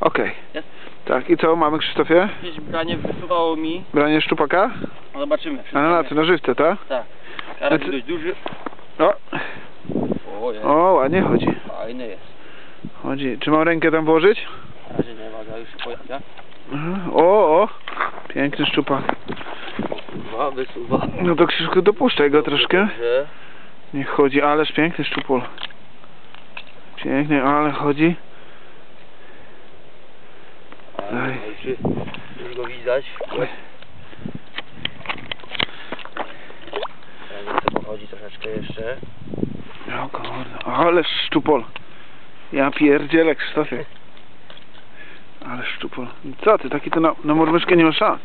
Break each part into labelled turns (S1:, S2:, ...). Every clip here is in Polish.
S1: Okej.
S2: Jest?
S1: Tak, i co mamy Krzysztofie?
S2: Jakieś branie wysuwało mi.
S1: Branie szczupaka?
S2: No zobaczymy.
S1: A na co, na żywce, tak?
S2: Tak. Karabin
S1: Znaczy-
S2: dość duży.
S1: O,
S2: O, jest.
S1: o, ładnie chodzi.
S2: Fajny jest.
S1: Chodzi. Czy mam rękę tam włożyć?
S2: Na razie nie waga, już się pojawia.
S1: Aha. O, o, piękny szczupak.
S2: Dwa wysuwa.
S1: No to Krzyszku dopuszczaj go troszkę.
S2: Dobrze.
S1: Niech chodzi, ależ piękny szczupol. Piękny, ale chodzi.
S2: Ale
S1: Ej.
S2: już, go widać. Ja chcę pochodzi troszeczkę jeszcze.
S1: O kurde, ależ szczupol. Ja pierdzielę Krzysztofie. Ale szczupol. Co ty, taki to na, na murmyszkę nie ma szans.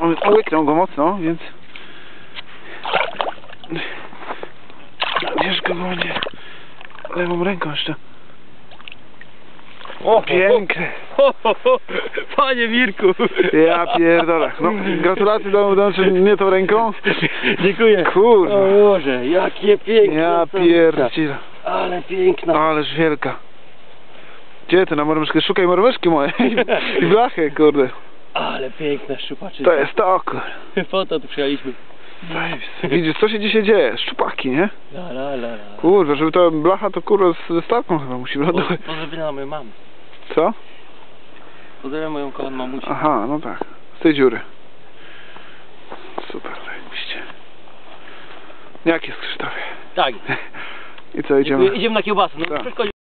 S1: On łyknął go mocno, więc... Bierz go będzie lewą ręką jeszcze.
S2: O,
S1: Piękny.
S2: Ho. Panie Mirku.
S1: Ja pierdolę. No, gratulacje do, do nie tą ręką.
S2: Dziękuję.
S1: Kurde.
S2: O Boże, jakie piękne
S1: Ja
S2: są.
S1: pierdzielę.
S2: Ale piękna.
S1: Ależ wielka. Gdzie ty na murmyszkę? Szukaj murmyszki moje. I blachy, kurde.
S2: Ale piękne szczupaczy.
S1: To jest to, kurde.
S2: Po to tu przyjechaliśmy.
S1: Zajebiste. Widzisz, co się dzisiaj dzieje? Szczupaki, nie?
S2: La, la, la, la.
S1: Kurwa, żeby to blacha, to kurwa z- stawką chyba musi wylądować.
S2: Pozdrawiam moją mamę.
S1: Co?
S2: Pozdrawiam moją kochaną mamusię.
S1: Aha, no tak. Z tej dziury. Super, zajebiście. Jak jest Krzysztofie?
S2: Tak.
S1: I co, idziemy?
S2: Idziemy na kiełbasę. No,
S1: Tak.